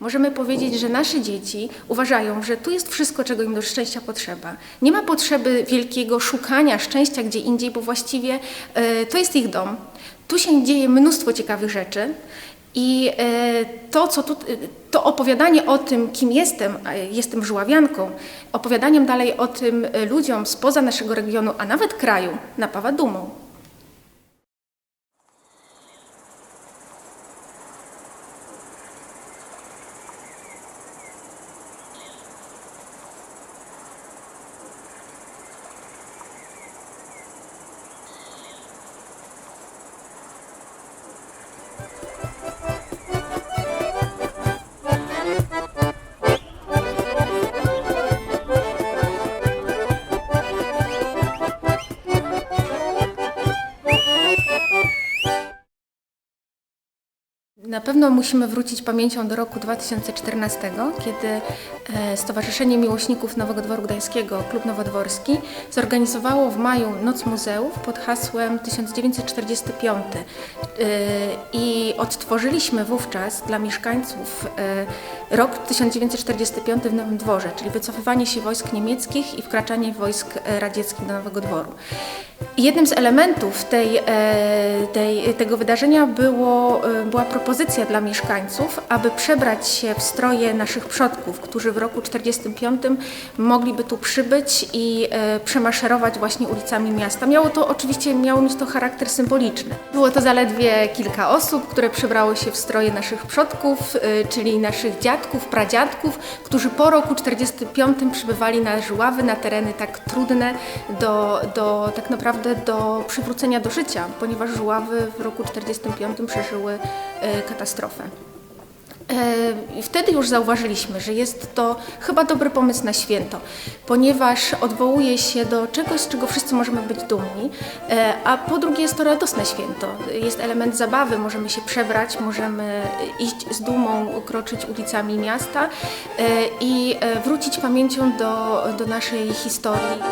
Możemy powiedzieć, że nasze dzieci uważają, że tu jest wszystko, czego im do szczęścia potrzeba. Nie ma potrzeby wielkiego szukania szczęścia gdzie indziej, bo właściwie e, to jest ich dom. Tu się dzieje mnóstwo ciekawych rzeczy. I e, to, co tu, to opowiadanie o tym, kim jestem, jestem żuławianką, opowiadaniem dalej o tym e, ludziom spoza naszego regionu, a nawet kraju, napawa dumą. Na pewno musimy wrócić pamięcią do roku 2014, kiedy e, Stowarzyszenie Miłośników Nowego Dworu Gdańskiego, Klub Nowodworski, zorganizowało w maju Noc Muzeów pod hasłem 1945. E, I odtworzyliśmy wówczas dla mieszkańców e, rok 1945 w Nowym Dworze, czyli wycofywanie się wojsk niemieckich i wkraczanie wojsk radzieckich do Nowego Dworu. Jednym z elementów tej, tej, tego wydarzenia było, była propozycja dla mieszkańców, aby przebrać się w stroje naszych przodków, którzy w roku 1945 mogliby tu przybyć i e, przemaszerować właśnie ulicami miasta. Miało to oczywiście miało mieć to charakter symboliczny. Było to zaledwie kilka osób, które przebrało się w stroje naszych przodków, e, czyli naszych dziadków, pradziadków, którzy po roku 1945 przybywali na Żuławy, na tereny tak trudne do, do tak naprawdę do przywrócenia do życia, ponieważ Żuławy w roku 1945 przeżyły e, katastrofę. E, I wtedy już zauważyliśmy, że jest to chyba dobry pomysł na święto, ponieważ odwołuje się do czegoś, z czego wszyscy możemy być dumni, e, a po drugie jest to radosne święto. Jest element zabawy, możemy się przebrać, możemy iść z dumą, kroczyć ulicami miasta e, i e, wrócić pamięcią do, do naszej historii.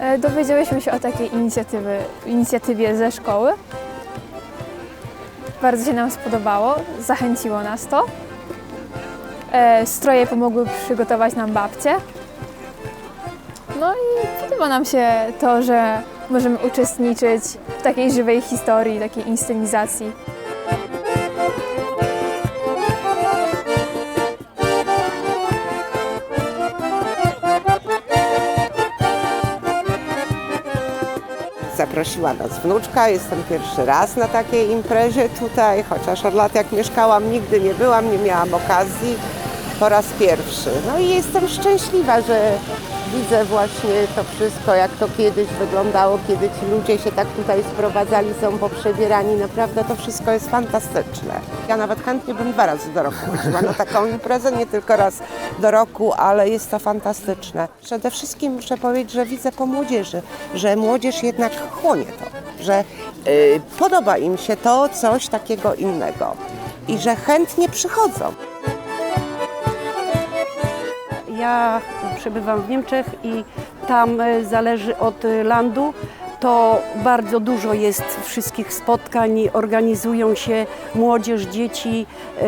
E, Dowiedziałyśmy się o takiej inicjatywie ze szkoły. Bardzo się nam spodobało, zachęciło nas to. E, Stroje pomogły przygotować nam babcie. No i podoba nam się to, że możemy uczestniczyć w takiej żywej historii, takiej inscenizacji. Zaprosiła nas wnuczka, jestem pierwszy raz na takiej imprezie tutaj, chociaż od lat jak mieszkałam nigdy nie byłam, nie miałam okazji, po raz pierwszy. No i jestem szczęśliwa, że widzę właśnie to wszystko, jak to kiedyś wyglądało, kiedy ci ludzie się tak tutaj sprowadzali, są poprzebierani. Naprawdę to wszystko jest fantastyczne. Ja nawet chętnie bym dwa razy do roku chodziła na taką imprezę, nie tylko raz do roku, ale jest to fantastyczne. Przede wszystkim muszę powiedzieć, że widzę po młodzieży, że młodzież jednak chłonie to, że y, podoba im się to coś takiego innego i że chętnie przychodzą. Ja przebywam w Niemczech i tam e, zależy od e, landu. To bardzo dużo jest wszystkich spotkań, organizują się młodzież, dzieci, e,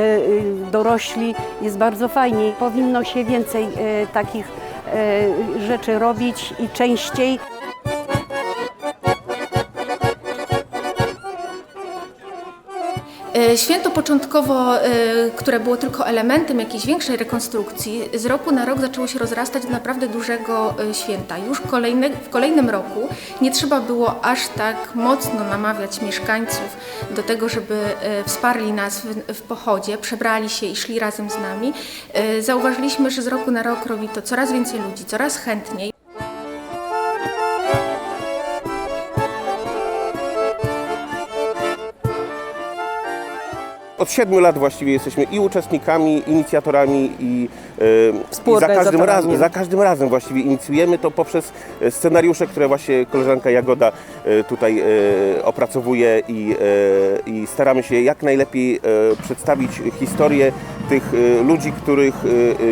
dorośli. Jest bardzo fajnie. Powinno się więcej takich rzeczy robić i częściej. Święto początkowo, e, które było tylko elementem jakiejś większej rekonstrukcji, z roku na rok zaczęło się rozrastać do naprawdę dużego e, święta. Już kolejne, w kolejnym roku nie trzeba było aż tak mocno namawiać mieszkańców do tego, żeby e, wsparli nas w, w pochodzie, przebrali się i szli razem z nami. E, Zauważyliśmy, że z roku na rok robi to coraz więcej ludzi, coraz chętniej. Od siedmiu lat właściwie jesteśmy i uczestnikami, inicjatorami i, e, i za każdym razem, za każdym razem właściwie inicjujemy to poprzez e, scenariusze, które właśnie koleżanka Jagoda e, tutaj opracowuje i, i staramy się jak najlepiej przedstawić historię tych ludzi, których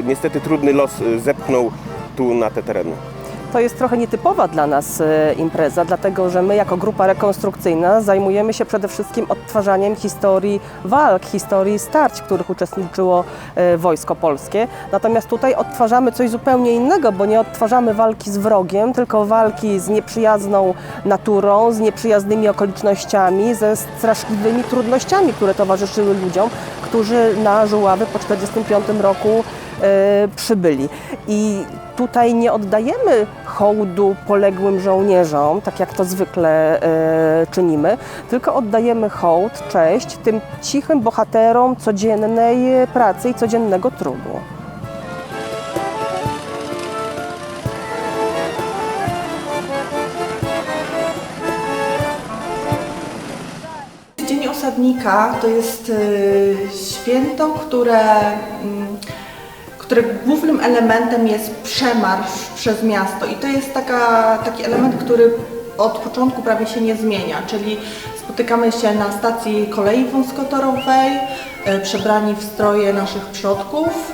niestety trudny los zepchnął tu na te tereny. To jest trochę nietypowa dla nas e, impreza, dlatego że my jako grupa rekonstrukcyjna zajmujemy się przede wszystkim odtwarzaniem historii walk, historii starć, w których uczestniczyło e, Wojsko Polskie. Natomiast tutaj odtwarzamy coś zupełnie innego, bo nie odtwarzamy walki z wrogiem, tylko walki z nieprzyjazną naturą, z nieprzyjaznymi okolicznościami, ze straszliwymi trudnościami, które towarzyszyły ludziom, którzy na Żuławy po 1945 roku e, przybyli. I tutaj nie oddajemy hołdu poległym żołnierzom, tak jak to zwykle e, czynimy, tylko oddajemy hołd, cześć tym cichym bohaterom codziennej pracy i codziennego trudu. Dzień Osadnika to jest y, święto, które, mm, które głównym elementem jest przemarsz przez miasto. I to jest taka, taki element, który od początku prawie się nie zmienia, czyli spotykamy się na stacji kolei wąskotorowej, y, przebrani w stroje naszych przodków,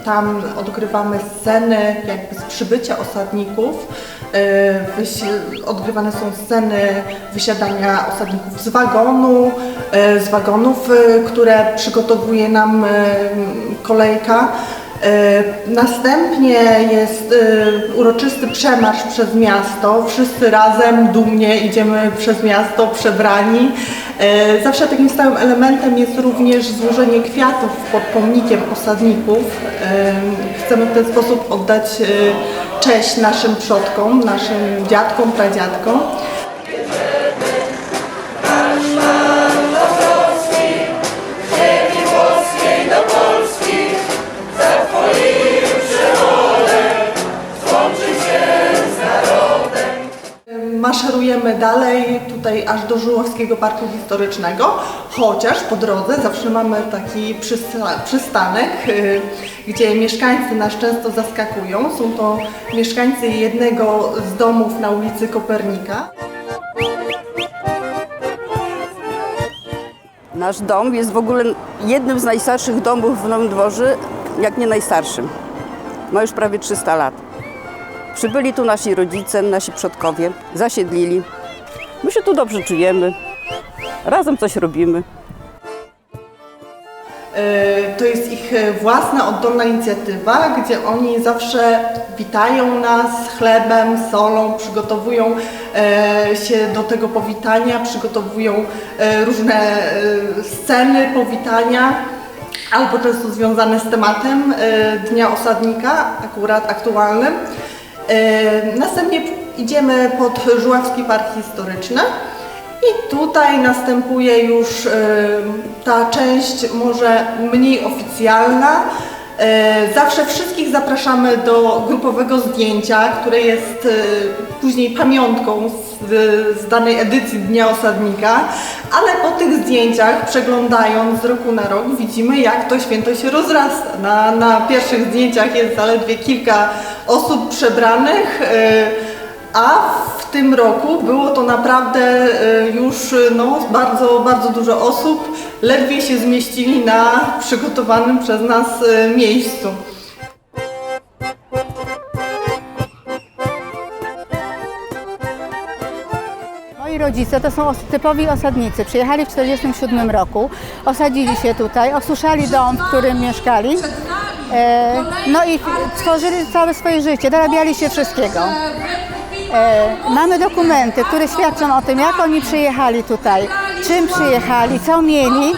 y, tam odgrywamy sceny jakby z przybycia osadników, wysi- odgrywane są sceny wysiadania osadników z wagonu, z wagonów, które przygotowuje nam kolejka. Y, Następnie jest y, uroczysty przemarsz przez miasto. Wszyscy razem dumnie idziemy przez miasto przebrani. Y, Zawsze takim stałym elementem jest również złożenie kwiatów pod pomnikiem osadników. Chcemy w ten sposób oddać cześć naszym przodkom, naszym dziadkom, pradziadkom. Maszerujemy dalej tutaj aż do Żuławskiego Parku Historycznego, chociaż po drodze zawsze mamy taki przysta- przystanek, y, gdzie mieszkańcy nas często zaskakują. Są to mieszkańcy jednego z domów na ulicy Kopernika. Nasz dom jest w ogóle jednym z najstarszych domów w Nowym Dworze, jak nie najstarszym. Ma już prawie 300 lat. Przybyli tu nasi rodzice, nasi przodkowie, zasiedlili. My się tu dobrze czujemy, razem coś robimy. Y, To jest ich y, własna, oddolna inicjatywa, gdzie oni zawsze witają nas chlebem, solą, przygotowują e, się do tego powitania, przygotowują e, różne e, sceny powitania, albo często związane z tematem e, Dnia Osadnika, akurat aktualnym. E, Następnie idziemy pod Żuławski Park Historyczny. I tutaj następuje już e, ta część może mniej oficjalna. E, Zawsze wszystkich zapraszamy do grupowego zdjęcia, które jest e, później pamiątką z, z danej edycji Dnia Osadnika, ale po tych zdjęciach, przeglądając z roku na rok, widzimy jak to święto się rozrasta. Na, na pierwszych zdjęciach jest zaledwie kilka osób przebranych. e, a w tym roku było to naprawdę e, już e, no, bardzo, bardzo dużo osób. Ledwie się zmieścili na przygotowanym przez nas e, miejscu. Moi rodzice to są typowi osadnicy. Przyjechali w 1947 roku, osadzili się tutaj, osuszali dom, w którym mieszkali. No i tworzyli całe swoje życie, dorabiali się wszystkiego. E, mamy dokumenty, które świadczą o tym, jak oni przyjechali tutaj, czym przyjechali, co mieli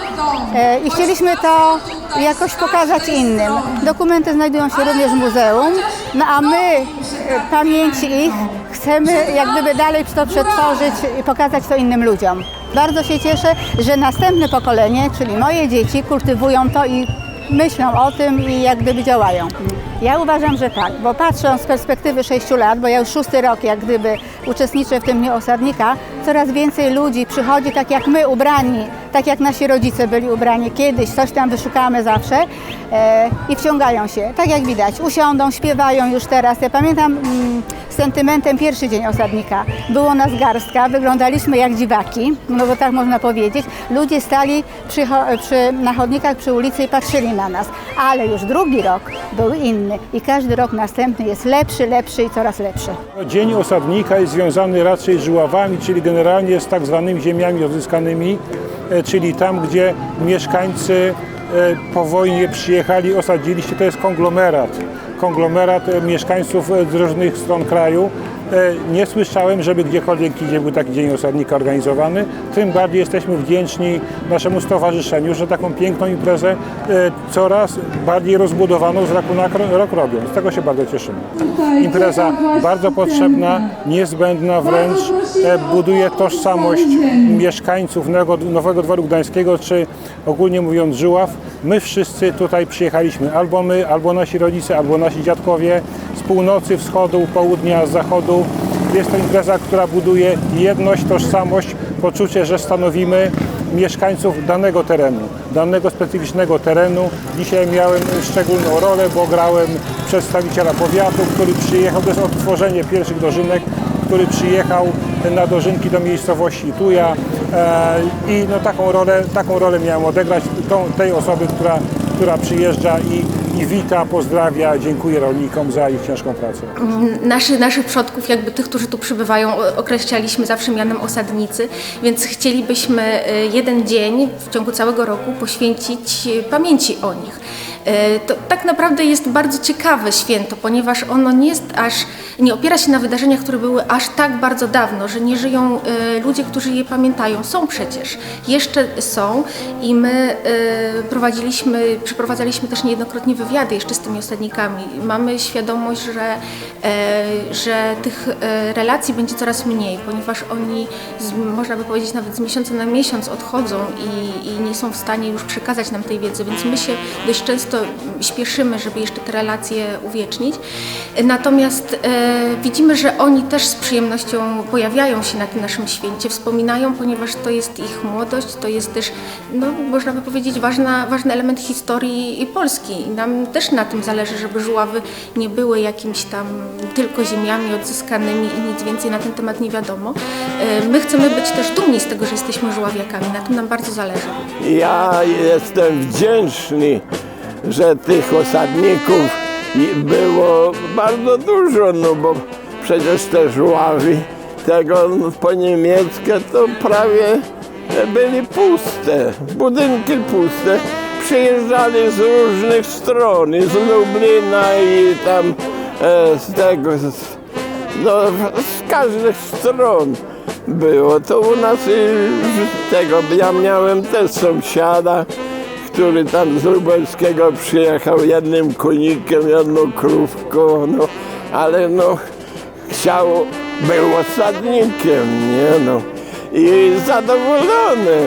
e, i chcieliśmy to jakoś pokazać innym. Dokumenty znajdują się również w muzeum, no a my e, pamięci ich chcemy jak gdyby dalej to przetworzyć i pokazać to innym ludziom. Bardzo się cieszę, że następne pokolenie, czyli moje dzieci, kultywują to i myślą o tym i jak gdyby działają. Ja uważam, że tak, bo patrząc z perspektywy 6 lat, bo ja już szósty rok jak gdyby uczestniczę w tym Dniu Osadnika, coraz więcej ludzi przychodzi tak jak my ubrani, tak jak nasi rodzice byli ubrani kiedyś, coś tam wyszukamy zawsze e, i wciągają się. Tak jak widać, usiądą, śpiewają już teraz. Ja pamiętam mm, sentymentem pierwszy dzień Osadnika. Było nas garstka, wyglądaliśmy jak dziwaki, no bo tak można powiedzieć. Ludzie stali przy, przy, na chodnikach przy ulicy i patrzyli na nas. ale już drugi rok był inny i każdy rok następny jest lepszy, lepszy i coraz lepszy. Dzień osadnika jest związany raczej z żuławami, czyli generalnie z tak zwanymi ziemiami odzyskanymi, e, czyli tam, gdzie mieszkańcy e, po wojnie przyjechali, osadzili się, to jest konglomerat. Konglomerat e, mieszkańców e, z różnych stron kraju. E, Nie słyszałem, żeby gdziekolwiek gdzie był taki dzień osadnika organizowany. Tym bardziej jesteśmy wdzięczni naszemu stowarzyszeniu, że taką piękną imprezę e, coraz bardziej rozbudowaną z roku na rok robią. Z tego się bardzo cieszymy. Impreza bardzo potrzebna, niezbędna wręcz, e, buduje tożsamość mieszkańców Nowego, Dworu Gdańskiego, czy ogólnie mówiąc Żuław. My wszyscy tutaj przyjechaliśmy, albo my, albo nasi rodzice, albo nasi dziadkowie północy, wschodu, południa, zachodu. Jest to impreza, która buduje jedność, tożsamość, poczucie, że stanowimy mieszkańców danego terenu, danego specyficznego terenu. Dzisiaj miałem szczególną rolę, bo grałem przedstawiciela powiatu, który przyjechał, to jest odtworzenie pierwszych dożynek, który przyjechał na dożynki do miejscowości Tuja e, i no, taką, rolę, taką rolę miałem odegrać tą, tej osoby, która, która przyjeżdża i, i wita, pozdrawia, dziękuję rolnikom za ich ciężką pracę. Naszy, naszych przodków, jakby tych, którzy tu przybywają, określaliśmy zawsze mianem osadnicy, więc chcielibyśmy y, jeden dzień w ciągu całego roku poświęcić y, pamięci o nich. Y, To tak naprawdę jest bardzo ciekawe święto, ponieważ ono nie jest aż, nie opiera się na wydarzeniach, które były aż tak bardzo dawno, że nie żyją y, ludzie, którzy je pamiętają. Są przecież, jeszcze są i my y, prowadziliśmy, przeprowadzaliśmy też niejednokrotnie wywiady jeszcze z tymi osadnikami. Mamy świadomość, że, e, że tych e, relacji będzie coraz mniej, ponieważ oni, można by powiedzieć, nawet z miesiąca na miesiąc odchodzą i, i nie są w stanie już przekazać nam tej wiedzy, więc my się dość często śpieszymy, żeby jeszcze te relacje uwiecznić. Natomiast e, widzimy, że oni też z przyjemnością pojawiają się na tym naszym święcie, wspominają, ponieważ to jest ich młodość, to jest też, no, można by powiedzieć, ważna, ważny element historii Polski. I nam też na tym zależy, żeby żuławy nie były jakimiś tam tylko ziemiami odzyskanymi i nic więcej na ten temat nie wiadomo. E, My chcemy być też dumni z tego, że jesteśmy żuławiakami, na tym nam bardzo zależy. Ja jestem wdzięczny, że tych osadników było bardzo dużo, no bo przecież te żławy tego po niemieckie to prawie byli puste, budynki puste. Przyjeżdżali z różnych stron, z Lublina i tam e, z tego, z, no, z każdych stron było. To u nas i tego, ja miałem też sąsiada, który tam z Lubelskiego przyjechał jednym konikiem, jedną krówką, no, ale no, chciał, był osadnikiem, nie no, i zadowolony.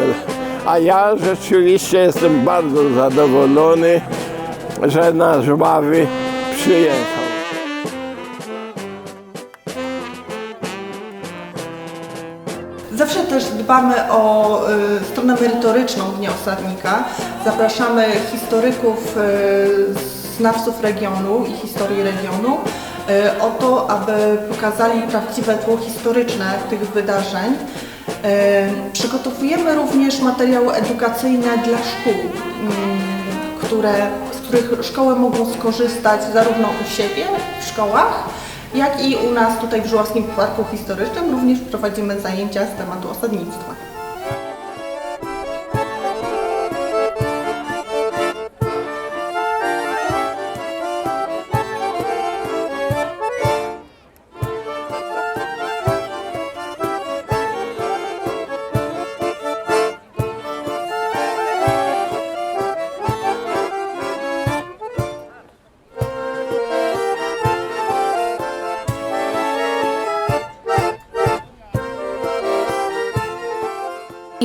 A ja rzeczywiście jestem bardzo zadowolony, że nasz Ławy przyjechał. Zawsze też dbamy o y, stronę merytoryczną Dnia Osadnika. Zapraszamy historyków, y, znawców regionu i historii regionu y, o to, aby pokazali prawdziwe tło historyczne tych wydarzeń. Y, przygotowujemy również materiały edukacyjne dla szkół, mm, które, z których szkoły mogą skorzystać zarówno u siebie w szkołach, jak i u nas tutaj w Żuławskim Parku Historycznym również prowadzimy zajęcia z tematu osadnictwa.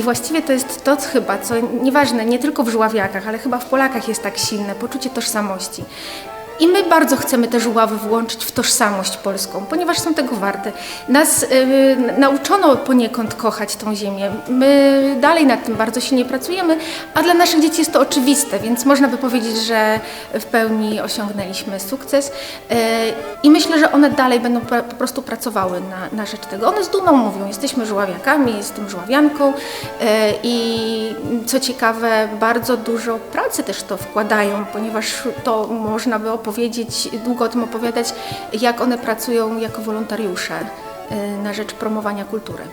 Właściwie to jest to co chyba, co nieważne, nie tylko w żuławiakach, ale chyba w Polakach jest tak silne, poczucie tożsamości. I my bardzo chcemy te żuławy włączyć w tożsamość polską, ponieważ są tego warte. Nas y, nauczono poniekąd kochać tą ziemię. My dalej nad tym bardzo silnie pracujemy, a dla naszych dzieci jest to oczywiste, więc można by powiedzieć, że w pełni osiągnęliśmy sukces. Y, I myślę, że one dalej będą pra- po prostu pracowały na, na rzecz tego. One z dumą mówią, jesteśmy żuławiakami, jestem żuławianką y, i co ciekawe, bardzo dużo pracy też to wkładają, ponieważ to można by opowiedzieć, długo o tym opowiadać, jak one pracują jako wolontariusze y, na rzecz promowania kultury.